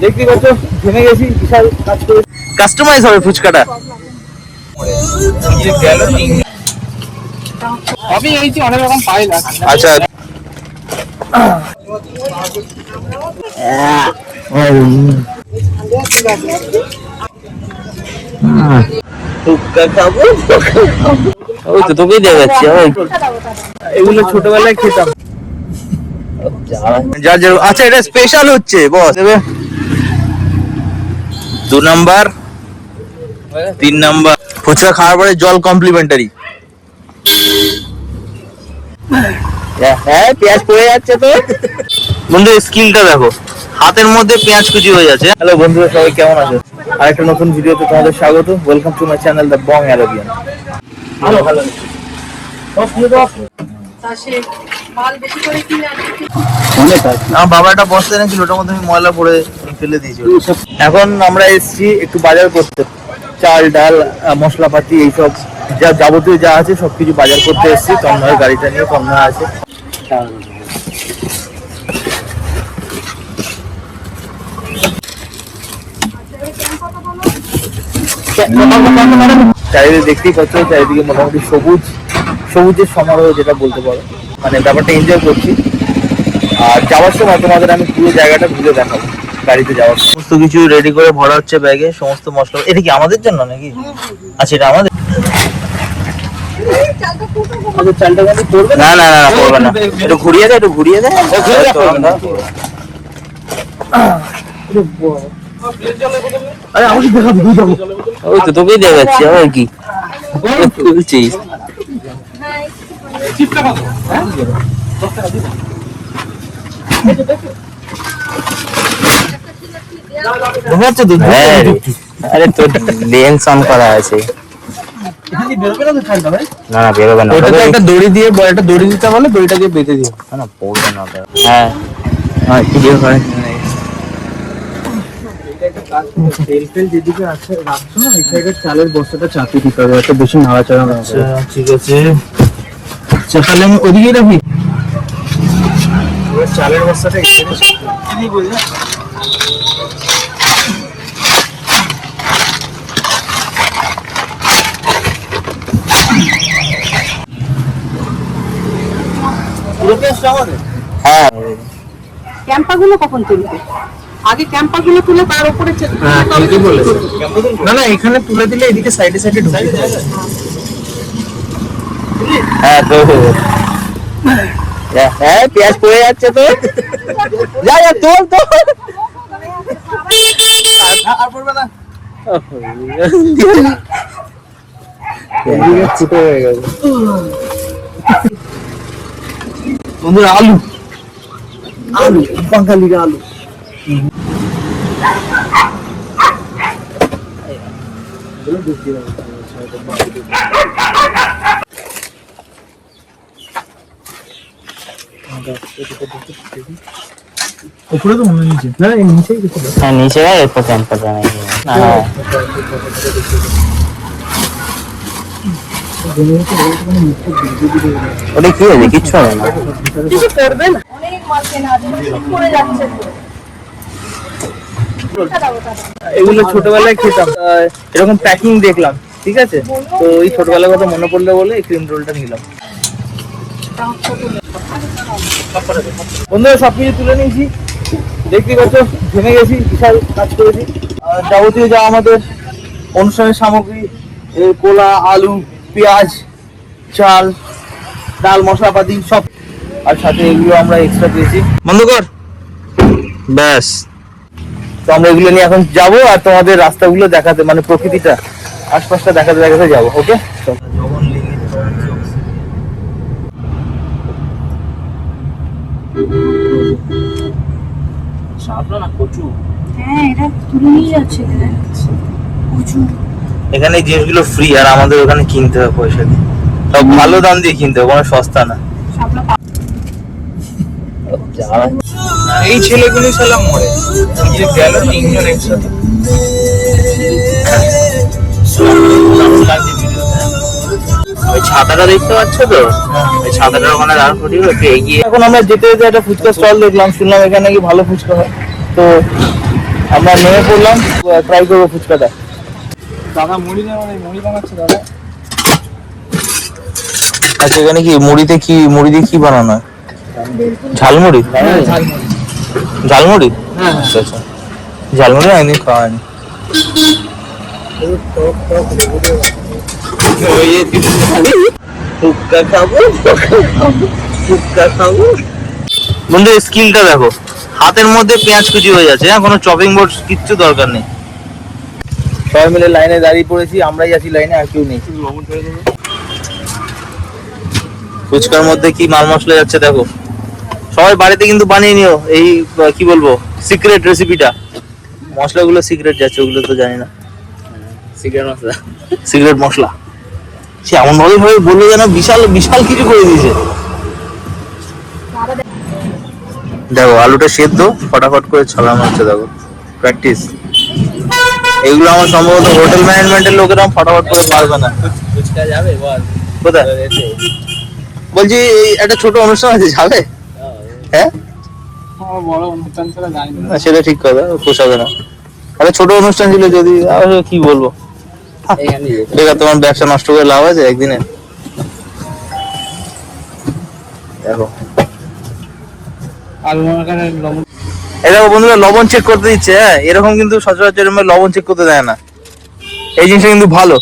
দেখতে পাচ্ছ ঘেমে গেছি বিশাল কাজ করে। কাস্টমাইজ হবে ফুচকাটা। আমি এইছি অনেক রকম পাইলাম আচ্ছা। ওই তো এগুলো ছোটবেলায় খেতাম। যার যার আচ্ছা এটা স্পেশাল হচ্ছে বস। দেবে দু নাম্বার তিন নাম্বার। ফুচকা খাওয়ার পরে জল কমপ্লিমেন্টারি হ্যাঁ পেঁয়াজ পড়ে যাচ্ছে তো। বন্ধু স্কিলটা দেখো হাতের মধ্যে পেঁয়াজ কুচি হয়ে যাচ্ছে। হ্যালো বন্ধুরা সবাই কেমন আছো? আর একটা নতুন ভিডিওতে তোমাদের স্বাগত। Welcome to my channel the Bong Arabian ভালো ভালো। তা সে মাল বেশি করে কিনে আনছে অনেক আছে। আমার বাবা একটা বস্তা এনেছিল ওটার মধ্যে আমি ময়লা পড়ে ফেলে দিয়েছি। এখন আমরা এসেছি একটু বাজার করতে। চাল ডাল মশলাপাতি এইসব যা যাবতীয় যা আছে সবকিছু বাজার করতে এসেছি। তন্ময়ের গাড়িটা নিয়ে তন্ময় আছে। চারিদিকে দেখতেই পাচ্ছ চারিদিকে মোটামুটি সবুজ। সবুজের সমারোহ যেটা বলতে পারো। মানে ব্যাপারটা এনজয় করছি। আর যাওয়ার সময় তোমাদের আমি পুরো জায়গাটা ঘুরে দেখাবো গাড়িতে যাওয়ার সমস্ত কিছু রেডি করে ভরা হচ্ছে ব্যাগে সমস্ত মশলা এটা কি আমাদের জন্য নাকি? আচ্ছা এটা আমাদের আচ্ছা চালটা কিন্তু করবে না? না না না, করবে না। একটু ঘুরিয়ে দে একটু ঘুরিয়ে দে। ঘুরিয়ে দে, তোর আমরা- আরে আমাকে দেখাবো ওই তো তোকেই দিয়ে যাচ্ছি আবার কি হ্যাঁ। আরে তোর লেন্স অন করা আছে। না না বেরোবে একটা দড়ি দিয়ে বড় একটা দড়ি দিতে বলে দড়িটা দিয়ে বেঁধে দিও। না পড়বে না হ্যাঁ। হ্যাঁ কি হয়? ফেল যেদিকে আছে রাখছো না এই চালের বস্তাটা চাপিয়ে দিতে হবে এত বেশি নাড়াচাড়া না করে। ঠিক আছে। আচ্ছা তাহলে আমি ওদিকেই রাখি? চালের বস্তাটা আমাদের? হ্যাঁ। ক্যাম্পাগুলো কখন তুলবে? আগে ক্যাম্পাগুলো তুলে তার উপরে হ্যাঁ না না এখানে তুলে দিলে এদিকে সাইডে সাইডে ঢুকে হ্যাঁ তো। হ্যাঁ, হ্যাঁ পেঁয়াজ পড়ে যাচ্ছে তো। যা যা তোল তো আর পড়বে না হয়ে গেছে বন্ধুরা আলু। আলু বাঙালির আলু। উপরে তো মনে নিচে। না নিচেই কিছু হ্যাঁ নিচে এরপর ক্যাম্পাস না ওটা কি আছে কিচ্ছু হবে না। কিছু করবে না। অনেক মাল কেনা আছে ঠিক যাচ্ছে। এগুলো ছোটবেলায় খেতাম। এরকম প্যাকিং দেখলাম, ঠিক আছে? তো ওই ছোটবেলার কথা মনে পড়ল বলে এই ক্রিম রোলটা নিলাম। বন্ধুরা, সব কিছু তুলে নিয়েছি। দেখতে পাচ্ছ, ঘেমে গেছি, বিশাল কাজ করেছি। যাবতীয় যা আমাদের অনুষ্ঠানের সামগ্রী, এই কোলা, আলু, পেঁয়াজ, চাল, ডাল, মশলাপাতি, সব। আর সাথে এগুলো আমরা এক্সট্রা পেয়েছি। বন্ধ কর ব্যাস। তো আমরা এগুলো নিয়ে এখন যাব আর তোমাদের রাস্তাগুলো দেখাতে মানে প্রকৃতিটা আশপাশটা দেখাতে দেখাতে যাব ওকে? হ্যাঁ এখানে জিনিসগুলো ফ্রি আর আমাদের ওখানে কিনতে হবে পয়সা দিয়ে। সব ভালো দাম দিয়ে কিনতে হবে কোনো সস্তা না। শাপলা এই ছেলেগুলি সালাম মরে। যে গেল তিনজন একসাথে। ওই ছাতাটা দেখতে পাচ্ছ তো? ওই ছাতাটার ওখানে দাঁড় করিয়ে একটু এগিয়ে এখন আমরা যেতে যেতে একটা ফুচকা স্টল দেখলাম। শুনলাম এখানে নাকি ভালো ফুচকা হয়। তো আমরা নেমে পড়লাম। ট্রাই করব ফুচকাটা। দাদা মুড়ি মানে মুড়ি বানাচ্ছে দাদা। আচ্ছা এখানে কি মুড়িতে কি মুড়ি দিয়ে কি বানানো হয়? ঝালমুড়ি? ঝালমুড়ি। আচ্ছা আচ্ছা। ঝালমুড়ি একদিন খাওয়া হয়নি বন্ধু স্কিলটা দেখো। হাতের মধ্যে পেঁয়াজ কুচি হয়ে যাচ্ছে হ্যাঁ কোনো চপিং বোর্ড কিচ্ছু দরকার নেই। সবাই মিলে লাইনে দাঁড়িয়ে পড়েছি আমরাই আছি লাইনে আর কেউ নেই। ফুচকার মধ্যে কি মাল মশলা যাচ্ছে দেখো। সবাই বাড়িতে কিন্তু বানিয়ে নিও এই কি বলব সিক্রেট রেসিপিটা মশলাগুলো সিক্রেট যাচ্ছে ওগুলো তো জানি না। সিগারেট মশলা। সিক্রেট মশলা। সে এমন ভাবে ভাবে বলল যেন বিশাল বিশাল কিছু করে দিয়েছে। দেখো আলুটা সেদ্ধ ফটাফট করে ছড়ানো হচ্ছে দেখো। প্র্যাকটিস এগুলো আমার সম্ভবত হোটেল ম্যানেজমেন্টের লোকেরা ফটাফট করে পারবে না। যাবে বল। কোথায়? বলছি একটা ছোট অনুষ্ঠান আছে যাবে? হ্যাঁ? সেটা ঠিক কথা পোষাবে না। একটা ছোট অনুষ্ঠান ছিল যদি কি বলব? বেকার তোমার ব্যবসা নষ্ট করে লাভ আছে একদিনে? দেখো। দেখো বন্ধুরা লবণ চেক করতে দিচ্ছে হ্যাঁ? এরকম কিন্তু সচরাচর লবণ চেক করতে দেয় না। এই জিনিসটা কিন্তু ভালো।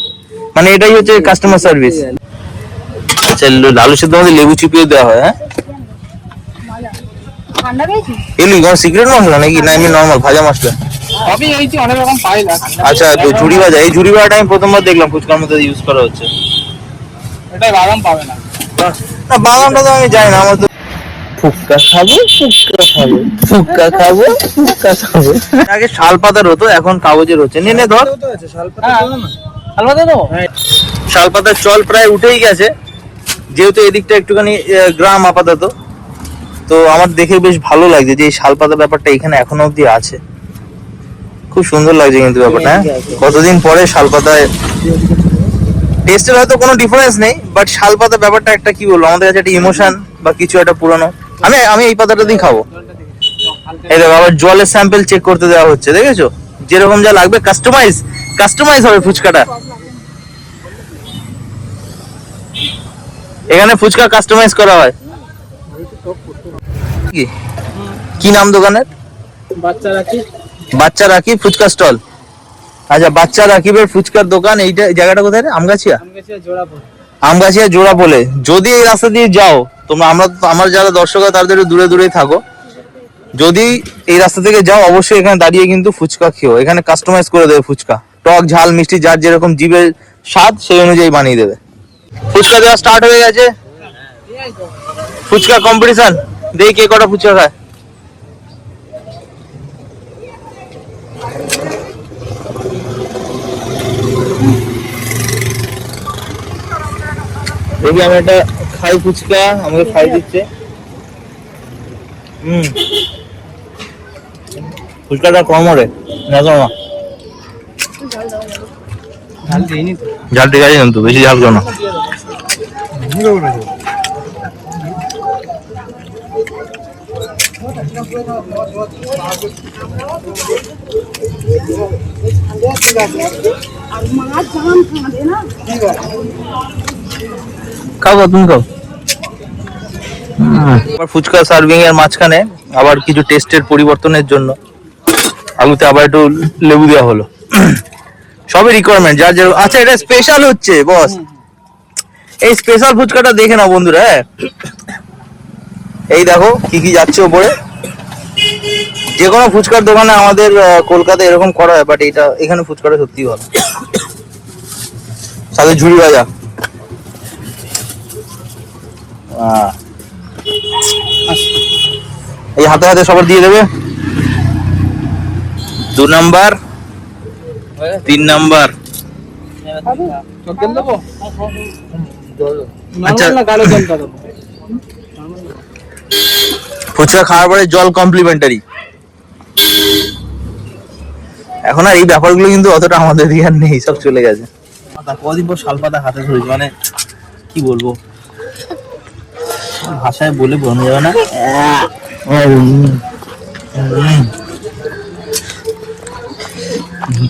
মানে এটাই হচ্ছে কাস্টমার সার্ভিস আচ্ছা লালু সেদ্ধ মধ্যে লেবু চিপিয়ে দেওয়া হয় হ্যাঁ? কোনো সিক্রেট মশলা নাকি? না এমনি নর্মাল ভাজা মশলা? সবই হয়েছে অনেক রকম পাইলা আচ্ছা তো ঝুড়ি ভাজা এই ঝুড়ি ভাজাটা আমি প্রথমবার দেখলাম ফুচকার মধ্যে ইউজ করা হচ্ছে। এটাই বাদাম পাবে না। না বাদামটা তো আমি জানি না আমার তো ফুচকা খাব ফুচকা খাব। ফুচকা খাব ফুচকা খাব। আগে শাল পাতার হতো এখন কাগজের হচ্ছে নে নে ধর। আলবাদা দেবো শাল পাতার চল প্রায় উঠেই গেছে। যেহেতু এদিকটা একটুখানি গ্রাম আপাতত। তো আমার দেখে বেশ ভালো লাগছে যে এই শাল পাতা ব্যাপারটা এখানে এখনও অব্দি আছে। খুব সুন্দর লাগছে কিন্তু ব্যাপারটা হ্যাঁ? কতদিন পরে শাল পাতায় টেস্টের হয়তো কোনো ডিফারেন্স নেই বাট শাল পাতা ব্যাপারটা একটা কি বলব, আমাদের কাছে একটা ইমোশন বা কিছু একটা পুরনো। আমি আমি এই পাতাটা দিয়ে খাব। এই দেখো, আবার জলের স্যাম্পেল চেক করতে দেওয়া হচ্ছে, দেখেছ? যেরকম যা লাগবে কাস্টমাইজ কাস্টমাইজ হবে ফুচকাটা। এখানে ফুচকা কাস্টমাইজ করা হয়। কি? কি নাম দোকানের? বাচ্চা রাখি। বাচ্চা ফুচকা স্টল। আচ্ছা বাচ্চা রাকিবের ফুচকার দোকান এইটা জায়গাটা কোথায়? আমগাছিয়া? আমগাছিয়া জোড়া বলে যদি এই রাস্তা দিয়ে যাও তোমরা আমরা আমার যারা দর্শক তাদের দূরে দূরেই থাকো। যদি এই রাস্তা থেকে যাও অবশ্যই এখানে দাঁড়িয়ে কিন্তু ফুচকা খেও। এখানে কাস্টমাইজ করে দেবে ফুচকা। টক ঝাল মিষ্টি যার যেরকম জীবের স্বাদ সেই অনুযায়ী বানিয়ে দেবে। ফুচকা দেওয়া স্টার্ট হয়ে গেছে? ফুচকা কম্পিটিশন দেখি কে কটা ফুচকা খায়? দেখি আমি একটা খাই ফুচকা আমাকে খাই দিচ্ছে। হুম। ফুচকাটা কম হবে না তো না ঝাল দিইনি তো? ঝাল আছে কিন্তু বেশি ঝাল কেন না। তুমি ফুচকা সার্ভিং এর মাঝখানে আবার কিছু টেস্টের পরিবর্তনের জন্য আলুতে আবার একটু লেবু দেওয়া হলো। সবই রিকোয়ারমেন্ট যার যার আচ্ছা এটা স্পেশাল হচ্ছে বস এই স্পেশাল ফুচকাটা দেখে নাও বন্ধুরা হ্যাঁ। এই দেখো কি কি যাচ্ছে ওপরে। যে কোনো ফুচকার দোকানে আমাদের কলকাতায় এরকম করা হয় বাট এটা এখানে ফুচকাটা সত্যি ভালো। সাথে ঝুড়ি ভাজা। এই হাতে হাতে সবার দিয়ে দেবে। দু নাম্বার, তিন নাম্বার। আচ্ছা। ফুচকা খাওয়ার পরে জল কমপ্লিমেন্টারি এখন আর এই ব্যাপারগুলো কিন্তু অতটা আমাদের দিকে আর নেই সব চলে গেছে। কদিন পর শালপাতা হাতে ধরেছি মানে কি বলব? ভাষায় বলে বোঝানো যাবে না।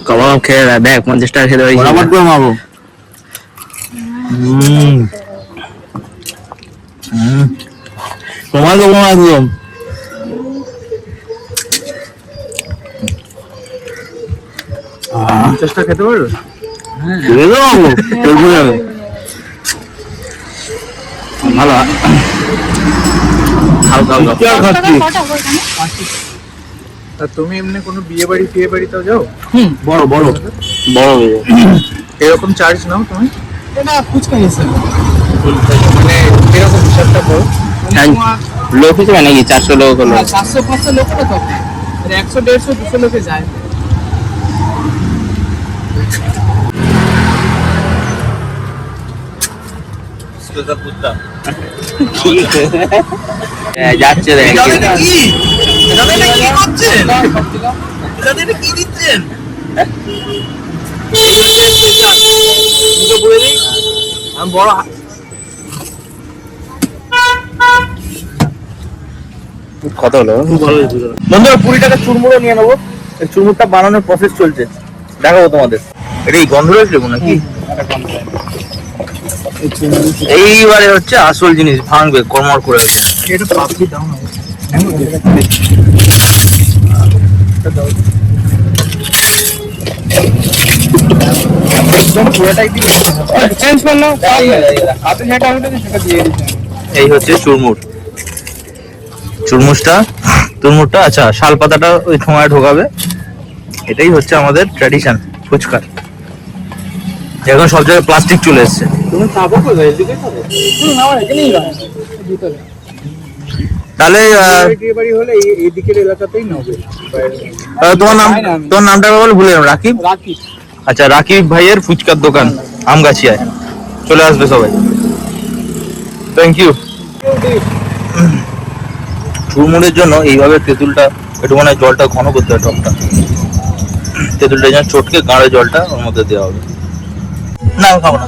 কাবাব খেয়ে দেখ পঞ্চাশ টাকা খেতে পারি মারবো হুম হুম তোমার দেবো না একদম পঞ্চাশটা খেতে পারবে ভালো আর তা তুমি এমনি কোনো বিয়ে বাড়ি বাড়িতেও যাও বড় বড় বড় হয়ে যাবে এরকম চার্জ নাও তুমি না ফুচকা গেছে মানে এরকম হিসাবটা করো লোক হিসেবে নাকি চারশো লোক হলো? চারশো পাঁচশো লোক তো কম। মানে একশো দেড়শো দুশো লোকে যায়। হ্যাঁ, যাচ্ছে দেখ আমি বড় কত হলো। বন্ধুরা কুড়ি টাকা চুরমুড়ো নিয়ে নেব। এই চুরমুড়টা বানানোর প্রসেস চলছে। দেখাবো তোমাদের। এটা এই গন্ধ রয়েছে নাকি? এইবারে হচ্ছে আসল জিনিস ভাঙবে কর্মর করে এটা পাপড়ি দাও না। একদম পুরোটাই দিয়ে চেঞ্জ করল হাতে যেটা হবে সেটা দিয়ে দিচ্ছি এই হচ্ছে চুরমুর চুরমুসটা চুরমুরটা আচ্ছা শাল পাতাটা ওই ঠোঙায় ঢোকাবে। এটাই হচ্ছে আমাদের ট্র্যাডিশন ফুচকার এখন সব জায়গায় প্লাস্টিক চলে এসছে। তাহলে তোমার নাম তোমার নামটা বলে ভুলে গেলাম রাকিব? আচ্ছা রাকিব ভাইয়ের ফুচকার দোকান আমগাছিয়ায়। চলে আসবে সবাই। থ্যাংক ইউ চুরমুড়ের জন্য এইভাবে তেঁতুলটা একটু মানে জলটা ঘন করতে হবে টকটা তেঁতুলটা যেন চটকে গাঁড়ে জলটা ওর মধ্যে দেওয়া হবে না আমি খাব না